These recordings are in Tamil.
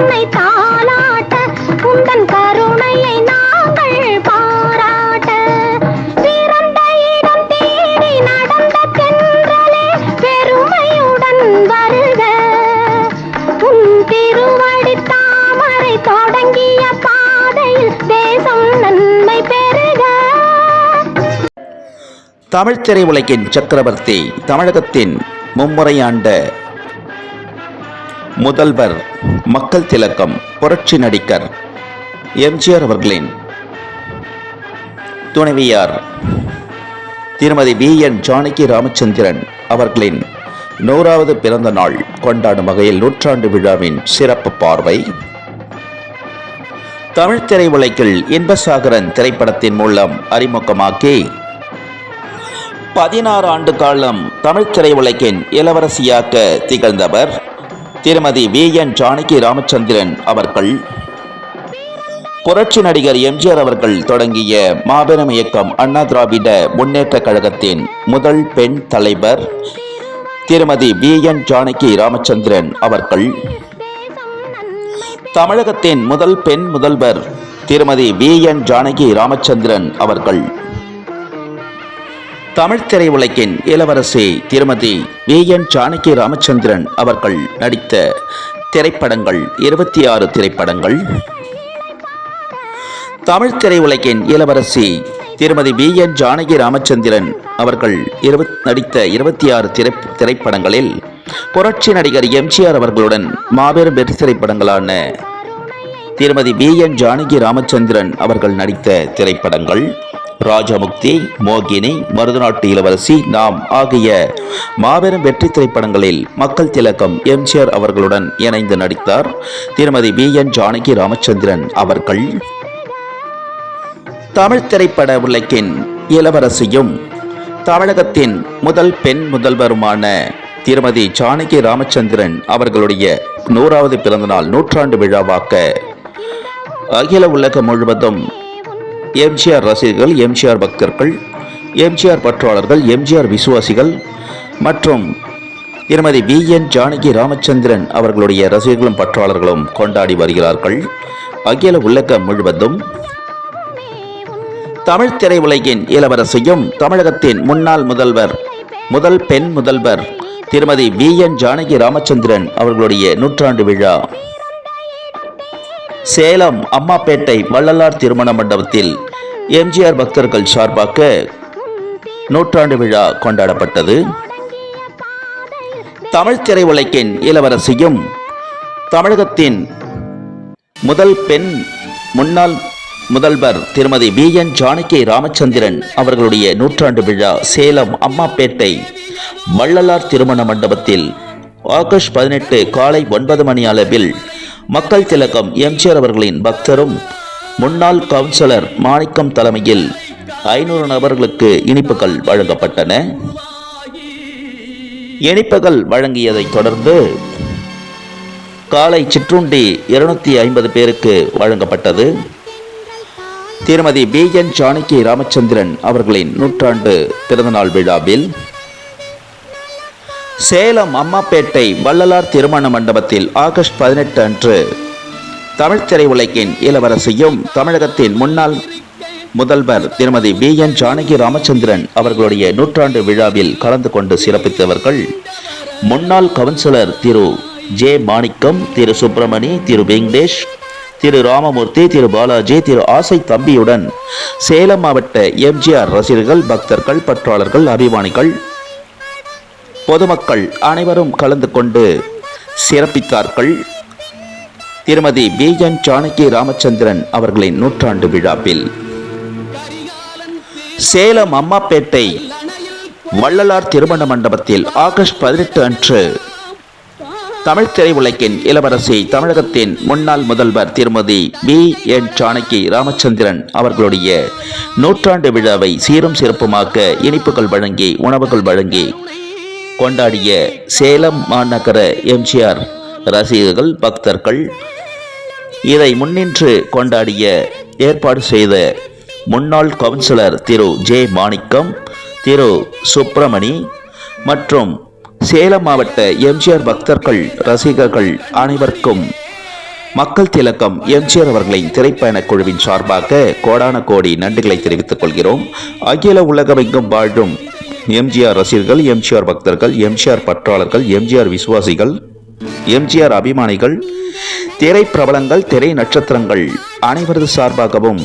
உன்னை தாளாட்ட உந்தன் கருணையை நாங்கள் பாராட்ட. பிறந்த இடம் தேடி நடந்த தென்றலே பெருமையுடன் வருக. உன் திருவடி தாமரை தொடங்கிய பாதையில் தேசம் நன்மை பெறுக. தமிழ் திரையுலகின் சக்கரவர்த்தி தமிழகத்தின் மும்முறையாண்ட முதல்வர் மக்கள் திலக்கம் புரட்சி நடிகர் எம்ஜிஆர் அவர்களின் துணைவியார் திருமதி வி என் ஜானகி ராமச்சந்திரன் அவர்களின் நூறாவது பிறந்த நாள் கொண்டாடும் வகையில் நூற்றாண்டு விழாவின் சிறப்பு பார்வை. தமிழ் திரையுலகில் இன்பசாகரன் திரைப்படத்தின் மூலம் அறிமுகமாக்கி பதினாறு ஆண்டு காலம் தமிழ் திரையுலகின் இளவரசியாக திகழ்ந்தவர். திருமதி வி என் ஜானகி ராமச்சந்திரன் அவர்கள் புரட்சி நடிகர் எம்ஜிஆர் அவர்கள் தொடங்கிய மாபெரும் இயக்கம் அண்ணா திராவிட முன்னேற்ற கழகத்தின் முதல் பெண் தலைவர் திருமதி வி என் ஜானகி ராமச்சந்திரன் அவர்கள் தமிழகத்தின் முதல் பெண் முதல்வர் திருமதி வி என் ஜானகி ராமச்சந்திரன் அவர்கள். தமிழ் திரையுலகின் இளவரசி திருமதி வி. என். ஜானகி ராமச்சந்திரன் அவர்கள் நடித்த திரைப்படங்கள் இருபத்தி ஆறு திரைப்படங்கள். தமிழ் திரையுலகின் இளவரசி திருமதி வி. என். ஜானகி ராமச்சந்திரன் அவர்கள் இருபத் நடித்த இருபத்தி ஆறு திரை திரைப்படங்களில் புரட்சி நடிகர் எம்ஜிஆர் அவர்களுடன் மாபெரும் வெற்றி திரைப்படங்களான திருமதி வி என். ஜானகி ராமச்சந்திரன் அவர்கள் நடித்த திரைப்படங்கள் ராஜமுக்தி மோகினி மருதநாட்டு இளவரசி நாம் ஆகிய மாபெரும் வெற்றி திரைப்படங்களில் மக்கள் திலகம் எம்ஜிஆர் அவர்களுடன் இணைந்து நடித்தார் திருமதி வி என். ஜானகி ராமச்சந்திரன் அவர்கள். தமிழ் திரைப்பட உலகின் இளவரசியும் தமிழகத்தின் முதல் பெண் முதல்வருமான திருமதி ஜானகி ராமச்சந்திரன் அவர்களுடைய நூறாவது பிறந்தநாள் நூற்றாண்டு விழாவாக்க அகில உலகம் முழுவதும் எம்ஜிஆர் ரசிகர்கள் எம்ஜிஆர் பக்தர்கள் எம்ஜிஆர் பற்றாளர்கள் எம்ஜிஆர் விசுவாசிகள் மற்றும் திருமதி வி என் ஜானகி ராமச்சந்திரன் அவர்களுடைய ரசிகர்களும் பற்றாளர்களும் கொண்டாடி வருகிறார்கள். அகில உலகம் முழுவதும் தமிழ் திரையுலகின் இளவரசியும் தமிழகத்தின் முன்னாள் முதல்வர் முதல் பெண் முதல்வர் திருமதி வி என் ஜானகி ராமச்சந்திரன் அவர்களுடைய நூற்றாண்டு விழா சேலம் அம்மாப்பேட்டை வள்ளலார் திருமண மண்டபத்தில் எம்ஜிஆர் பக்தர்கள் சார்பாக நூற்றாண்டு விழா கொண்டாடப்பட்டது. தமிழ் திரையுலகின் இளவரசியும் தமிழகத்தின் முதல் பெண் முன்னாள் முதல்வர் திருமதி வி என் ஜானகி ராமச்சந்திரன் அவர்களுடைய நூற்றாண்டு விழா சேலம் அம்மாப்பேட்டை வள்ளலார் திருமண மண்டபத்தில் ஆகஸ்ட் பதினெட்டு காலை ஒன்பது மணி அளவில் மக்கள் திலகம் எம்ஜிஆர் அவர்களின் பக்தரும் முன்னாள் கவுன்சிலர் மாணிக்கம் தலைமையில் ஐநூறு நபர்களுக்கு இனிப்புகள் வழங்கப்பட்டன. இனிப்புகள் வழங்கியதைத் தொடர்ந்து காலை சிற்றுண்டி இருநூத்தி ஐம்பது பேருக்கு வழங்கப்பட்டது. திருமதி பி என் ஜானகி ராமச்சந்திரன் அவர்களின் நூற்றாண்டு பிறந்தநாள் விழாவில் சேலம் அம்மாப்பேட்டை வள்ளலார் திருமண மண்டபத்தில் ஆகஸ்ட் பதினெட்டு அன்று தமிழ் திரையுலகின் இளவரசியும் தமிழகத்தின் முன்னாள் முதல்வர் திருமதி வி என் ஜானகி ராமச்சந்திரன் அவர்களுடைய நூற்றாண்டு விழாவில் கலந்து கொண்டு சிறப்பித்தவர்கள் முன்னாள் கவுன்சிலர் திரு ஜே மாணிக்கம் திரு சுப்பிரமணி திரு வெங்கடேஷ் திரு ராமமூர்த்தி திரு பாலாஜி திரு ஆசை தம்பியுடன் சேலம் மாவட்ட எம்ஜிஆர் ரசிகர்கள் பக்தர்கள் பற்றாளர்கள் அபிமானிகள் பொதுமக்கள் அனைவரும் கலந்து கொண்டு சிறப்பித்தார்கள். திருமதி பி. என். சாணக்கிய ராமச்சந்திரன் அவர்களின் நூற்றாண்டு விழாவில். சேலம் அம்மாப்பேட்டை வள்ளலார் திருமண மண்டபத்தில் ஆகஸ்ட் பதினெட்டு அன்று தமிழ் திரையுலகின் இளவரசி தமிழகத்தின் முன்னாள் முதல்வர் திருமதி பி. என். சாணக்கி ராமச்சந்திரன் அவர்களுடைய நூற்றாண்டு விழாவை சீரும் சிறப்புமாக்க இனிப்புகள் வழங்கி உணவுகள் வழங்கி கொண்டாடிய சேலம் மாநகர எம்ஜிஆர் ரசிகர்கள் பக்தர்கள் இதை முன்னின்று கொண்டாடிய ஏற்பாடு செய்த முன்னாள் கவுன்சிலர் திரு. ஜே. மாணிக்கம் திரு. சுப்பிரமணி மற்றும் சேலம் மாவட்ட எம்ஜிஆர் பக்தர்கள் ரசிகர்கள் அனைவருக்கும் மக்கள் திலக்கம் எம்ஜிஆர் அவர்களின் திரைப்பயணக் குழுவின் சார்பாக கோடான கோடி நன்றிகளை தெரிவித்துக் கொள்கிறோம். அகில உலகமெங்கும் வாழும் எம்ஜிஆர் ரசிகர்கள் எம்ஜிஆர் பக்தர்கள் எம்ஜிஆர் பற்றாளர்கள் எம்ஜிஆர் விசுவாசிகள் எம்ஜிஆர் அபிமானிகள் திரை பிரபலங்கள் திரை நட்சத்திரங்கள் அனைவரது சார்பாகவும்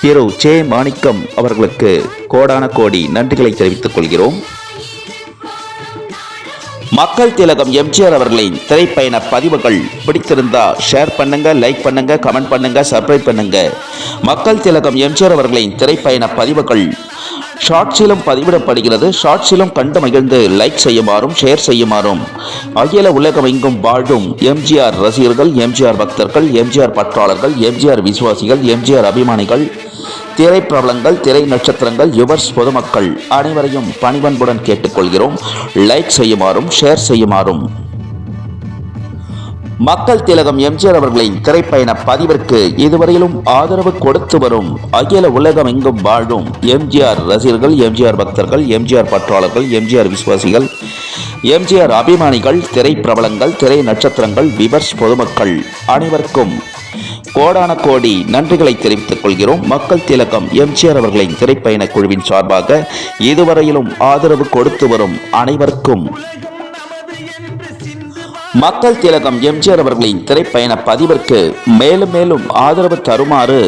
திரு ஜே மாணிக்கம் அவர்களுக்கு கோடான கோடி நன்றிகளை தெரிவித்துக் கொள்கிறோம். மக்கள் திலகம் எம்ஜிஆர் அவர்களின் திரைப்பயண பதிவுகள் பிடித்திருந்தா ஷேர் பண்ணுங்க லைக் பண்ணுங்க கமெண்ட் பண்ணுங்க சப்ஸ்கிரைப் பண்ணுங்க. மக்கள் திலகம் எம்ஜிஆர் அவர்களின் திரைப்பயண பதிவுகள் ஷார்ட்ஸிலும் பதிவிடப்படுகிறது. ஷார்ட்ஸிலும் கண்டு மகிழ்ந்து லைக் செய்யுமாறும் ஷேர் செய்யுமாறும். அகில உலகம் எங்கும் வாழும் எம்ஜிஆர் ரசிகர்கள் எம்ஜிஆர் பக்தர்கள் எம்ஜிஆர் பற்றாளர்கள் எம்ஜிஆர் விசுவாசிகள் எம்ஜிஆர் அபிமானிகள் திரைப்பிரபலங்கள் திரை நட்சத்திரங்கள் யுவர்ஸ் பொதுமக்கள் அனைவரையும் பணிவன்புடன் கேட்டுக்கொள்கிறோம். லைக் செய்யுமாறும் ஷேர் செய்யுமாறும். மக்கள் திலகம் எம்ஜிஆர் அவர்களின் திரைப்பயண பதிவிற்கு இதுவரையிலும் ஆதரவு கொடுத்து வரும் அகில உலகம் எங்கும் வாழும் எம்ஜிஆர் ரசிகர்கள் எம்ஜிஆர் பக்தர்கள் எம்ஜிஆர் பற்றாளர்கள் எம்ஜிஆர் விசுவாசிகள் எம்ஜிஆர் அபிமானிகள் திரை பிரபலங்கள் திரை நட்சத்திரங்கள் விவர்ஸ் பொதுமக்கள் அனைவருக்கும் கோடான கோடி நன்றிகளை தெரிவித்துக் கொள்கிறோம். மக்கள் திலகம் எம்ஜிஆர் அவர்களின் திரைப்பயண குழுவின் சார்பாக இதுவரையிலும் ஆதரவு கொடுத்து வரும் அனைவருக்கும் மக்கள் திலகம் எம்ஜிஆர் அவர்களின் திரைப்பயண பதிவிற்கு மேலும் மேலும் ஆதரவு தருமாறு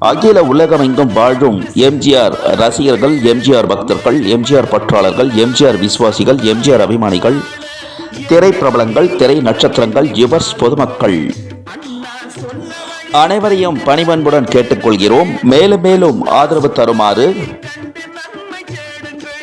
அகில உலகமெங்கும் வாழும் எம்ஜிஆர் ரசிகர்கள் எம்ஜிஆர் பக்தர்கள் எம்ஜிஆர் பற்றாளர்கள் எம்ஜிஆர் விசுவாசிகள் எம்ஜிஆர் அபிமானிகள் திரை பிரபலங்கள் திரை நட்சத்திரங்கள் யுவர்ஸ் பொதுமக்கள். அனைவரையும் பணிவன்புடன் கேட்டுக்கொள்கிறோம். மேலும் மேலும் ஆதரவு தருமாறு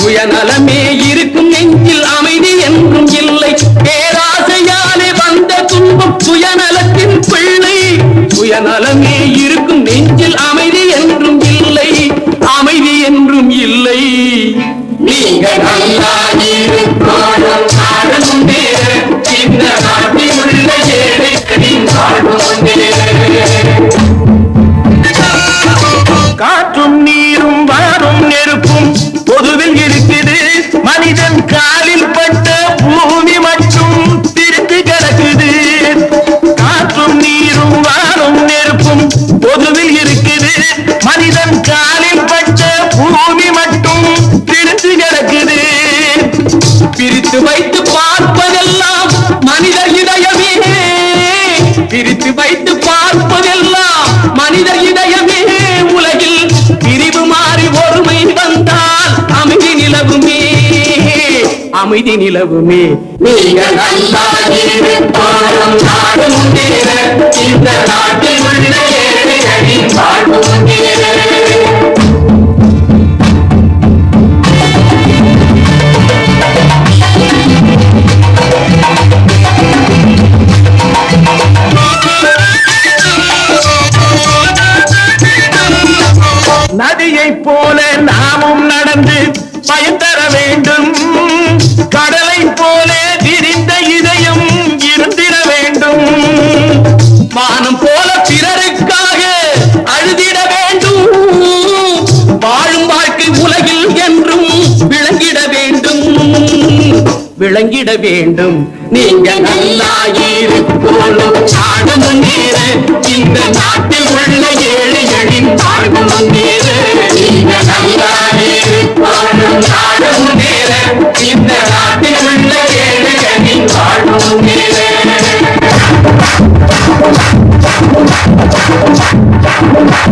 சுயநலமே. பிரித்து வைத்து பார்ப்பதெல்லாம் மனிதர் இதயமே உலகில் பிரிவு மாறி ஒருமை வந்தால் அமைதி நிலவுமே. அமைதி நிலவுமே. நீங்கள் நல்லா இருப்பாரும் நாடு இந்த நாட்டில் உள்ள ஏழைகளின் விளங்கிட வேண்டும். நீங்க நல்லா இருக்கணும் சாடணும் நீரு. இந்த நாட்டில் உள்ள ஏழு எழில் தாழணும் நீரு. நீங்க நல்லா இருக்கணும் சாடணும் நீரு. இந்த நாட்டில் உள்ள ஏழு எழில் தாழணும் நீரு. Thank you.